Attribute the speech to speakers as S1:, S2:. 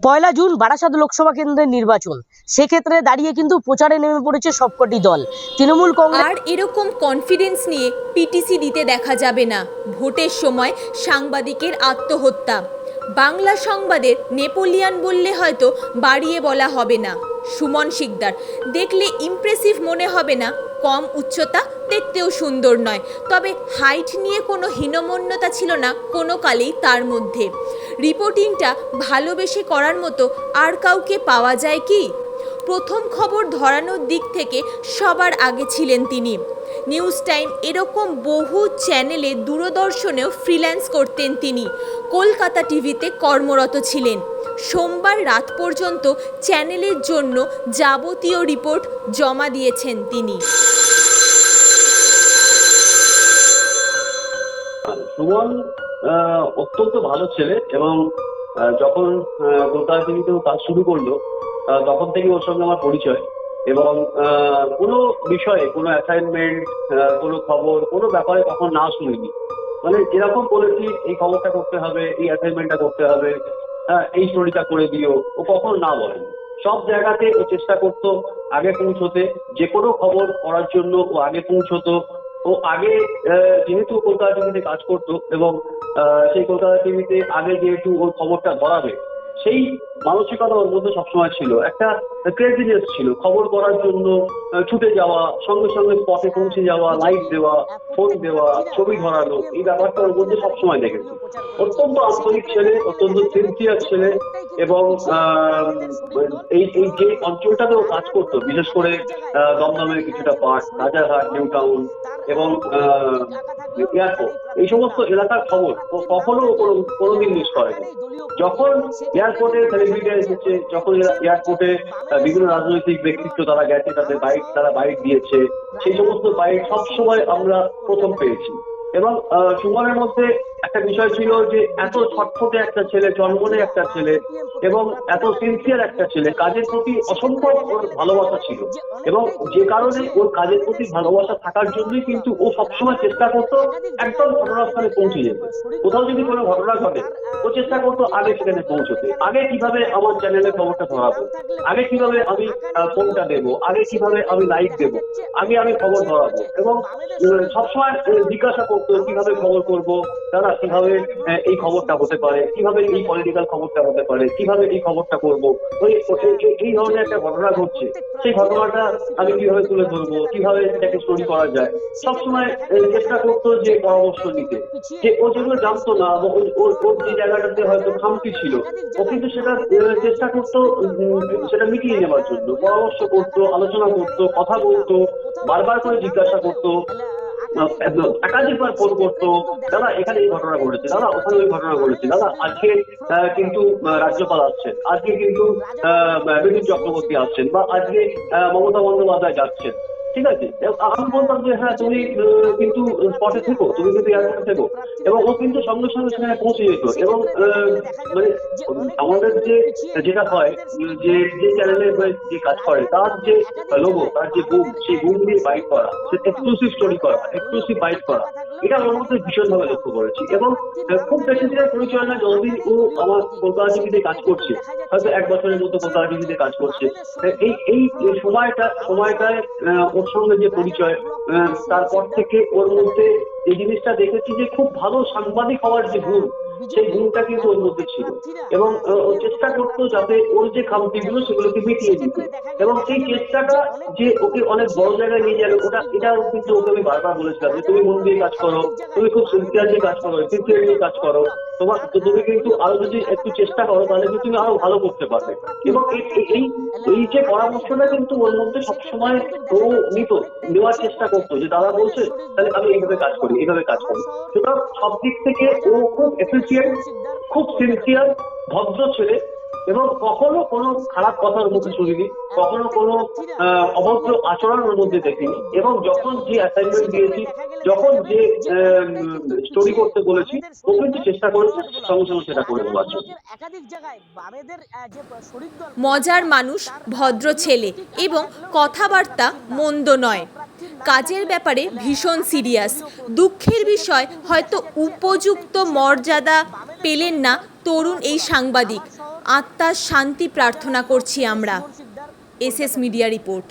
S1: পয়লা June Barasat Lok Sabha কেন্দ্রের নির্বাচন। সেক্ষেত্রে দাঁড়িয়ে কিন্তু প্রচারে নেমে পড়েছে সবকটি দল। তৃণমূল কংগ্রেস
S2: আর এরকম কনফিডেন্স নিয়ে পিটিসি দিতে দেখা যাবে না। ভোটের সময় সাংবাদিকের আত্মহত্যা। বাংলা সংবাদের নেপোলিয়ান বললে হয়তো বাড়িয়ে বলা হবে না। সুমন শিকদার, দেখলে ইমপ্রেসিভ মনে হবে না? কম উচ্চতা দেখতেও সুন্দর নয়। তবে হাইট নিয়ে কোনো হীনমন্যতা ছিল না কোনো কালেই তার মধ্যে। রিপোর্টিংটা ভালোবেসে করার মতো আর কাউকে পাওয়া যায় কি? প্রথম খবর ধরানোর দিক থেকে সবার আগে ছিলেন তিনি। নিউজ টাইম এরকম বহু চ্যানেলে দূরদর্শনেও ফ্রিল্যান্স করতেন তিনি। কলকাতা টিভিতে কর্মরত ছিলেন। সোমবার রাত পর্যন্ত চ্যানেলের জন্য যাবতীয় রিপোর্ট জমা দিয়েছেন তিনি।
S3: সুমন অত্যন্ত ভালো ছেলে এবং যখন কলকাতা কাজ শুরু করল তখন থেকে ওর সঙ্গে আমার পরিচয় এবং কোনো বিষয়ে কোনো অ্যাসাইনমেন্ট কোনো খবর, কোনো ব্যাপারে তখন না শুনিনি। মানে এরকম বলেছি, এই খবরটা করতে হবে, এই অ্যাসাইনমেন্টটা করতে হবে এই স্টোরিটা করে দিও। ও কখনো না বলেনি সব জায়গাতে ও চেষ্টা করতো আগে পৌঁছতে। যে কোনো খবর করার জন্য ও আগে পৌঁছতো। ও আগে যেহেতু কলকাতা টিভিতে কাজ করতো এবং সেই কলকাতা টিভিতে আগে যেহেতু ওর খবরটা ধরাবে, সেই মানসিকতা ওর মধ্যে সবসময় ছিল। একটা ক্রেজিনেস ছিল। খবর করার জন্য ছুটে যাওয়া, সঙ্গে সঙ্গে স্পটে পৌঁছে যাওয়া লাইভ দেওয়া ফোন দেওয়া, ছবি ধরানো, এই ব্যাপারটা ওর মধ্যে সবসময় দেখেছি। অত্যন্ত আন্তরিক ছেলে, অত্যন্ত সিনসিয়ার ছেলে এবং এই এই যে অঞ্চলটাতে ও কাজ করতো, বিশেষ করে দমদমের কিছুটা পার্ট রাজারহাট নিউ টাউন এবং এয়ারপোর্ট এই সমস্ত এলাকার খবর কখনো কোনো, কোনোদিন মিস করেনি। যখন এয়ারপোর্টে সেলিব্রিটি এসেছে, যখন এয়ারপোর্টে বিভিন্ন রাজনৈতিক ব্যক্তিত্ব তারা গেছে, তাদের বাইক তারা বাইক দিয়েছে। সেই সমস্ত বাইক সবসময় আমরা প্রথম পেয়েছি। এবং সময়ের মধ্যে একটা বিষয় ছিল যে এত ছটফটে একটা ছেলে জন্মনে একটা ছেলে এবং এত সিনসিয়ার একটা ছেলে, কাজের প্রতি অসম্ভব ওর ভালোবাসা ছিল। এবং যে কারণে ওর কাজের প্রতি ভালোবাসা থাকার জন্যই কিন্তু ও সবসময় চেষ্টা করতো একদম ঘটনাস্থলে পৌঁছে যেতে। কোথাও যদি কোনো ঘটনা ঘটে, ও চেষ্টা করতো আগে সেখানে পৌঁছতে। আগে কীভাবে আমার চ্যানেলে খবরটা ধরাবো আগে কীভাবে আমি ফোনটা দেবো? আগে কীভাবে আমি লাইভ দেবো? আগে আমি খবর ধরাবো এবং সবসময় জিজ্ঞাসা করতো কীভাবে খবর করব? দাদা কীভাবে এই খবরটা হতে পারে, কীভাবে এই পলিটিক্যাল খবরটা হতে পারে, কীভাবে এই খবরটা করব? এই- ধরনের একটা ঘটনা ঘটছে। সেই ঘটনাটা আমি কীভাবে তুলে ধরবো? কীভাবে এটাকে স্টোরি করা যায়? সবসময় চেষ্টা করতো যে পরামর্শ নিতে যে ও যেগুলো জানতো না ওর- ওর যে জায়গাটাতে হয়তো খামতি ছিল, ও কিন্তু সেটা চেষ্টা করতো সেটা মিটিয়ে নেওয়ার জন্য। পরামর্শ করতো, আলোচনা করতো, কথা বলতো, বারবার করে জিজ্ঞাসা করতো। একাধিকবার ফোন করতো। দাদা, এখানে এই ঘটনা ঘটেছে। দাদা, ওখানে ওই ঘটনা ঘটেছে। দাদা, আজকে কিন্তু রাজ্যপাল আসছেন। আজকে কিন্তু বিপিন চক্রবর্তী আসছেন বা আজকে মমতা বন্দ্যোপাধ্যায় যাচ্ছেন। ঠিক আছে। আমি বলতাম যে হ্যাঁ তুমি কিন্তু স্পটে থেকো, তুমি কিন্তু এয়ারপোর্টে থেকো। এবং ও কিন্তু সঙ্গে সঙ্গে সেখানে পৌঁছে যেত। এবং মানে আমাদের যে, যেটা হয়, যে যে চ্যানেলে যে কাজ করে, তার যে লোগো তার যে গুম সেই গুম দিয়ে বাইট করা এক্সক্লুসিভ স্টোরি করা এক্সক্লুসিভ বাইট করা। এটা আমার মধ্যে ভীষণভাবে লক্ষ্য করেছি এবং খুব বেশি দিনের পরিচয় না যতদিন ও আমার কলকাতা টিভিতে কাজ করছে। হয়তো এক বছরের মতো কলকাতা টিভিতে কাজ করছে। এই এই সময়টা, সময়টায় ওর সঙ্গে যে পরিচয় তারপর থেকে ওর মধ্যে এই জিনিসটা দেখেছি যে খুব ভালো সাংবাদিক হওয়ার যে গুণ সেই গুণটা কিন্তু ওর মধ্যে ছিল। এবং চেষ্টা করতো যাতে ওর যে খামতিগুলো সেগুলোকে মিটিয়ে দিতে। এবং সেই চেষ্টাটা যে ওকে অনেক বড় জায়গায় নিয়ে যাবে ওটা, এটাও কিন্তু ওকে আমি বারবার বলেছিলাম যে তুমি মন দিয়ে কাজ করো, তুমি খুব সিনসিয়ারলি কাজ করো সিনসিয়ারলি কাজ করো। তোমার তুমি কিন্তু আরও যদি একটু চেষ্টা করো, তাহলে কিন্তু তুমি আরও ভালো করতে পারবে। এবং এই- এই- যে পরামর্শটা কিন্তু ওর মধ্যে সবসময় ও নিত, নেওয়ার চেষ্টা করতো যে, দাদা বলছে, তাহলে আমি এইভাবে কাজ করি, এইভাবে কাজ করি। সুতরাং সব দিক থেকে ও খুব এফিসিয়েন্ট খুব সিনসিয়ার ভদ্র ছেলে। এবং কখনো কোনো খারাপ কথার মুখে শুনিনি, কখনো কোনো অভদ্র আচরণের মধ্যে দেখিনি। এবং যখন যে অ্যাসাইনমেন্ট দিয়েছি, যখন যে স্টোরি করতে বলেছি ও কিন্তু চেষ্টা করেছে, সঙ্গে সঙ্গে সেটা করে দেওয়ার জন্য।
S2: মজার মানুষ, ভদ্র ছেলে এবং কথাবার্তা মন্দ নয়। কাজের ব্যাপারে ভীষণ সিরিয়াস দুঃখের বিষয় হয়তো উপযুক্ত মর্যাদা পেলেন না তরুণ এই সাংবাদিক। আত্মার শান্তি প্রার্থনা করছি আমরা। S S media report.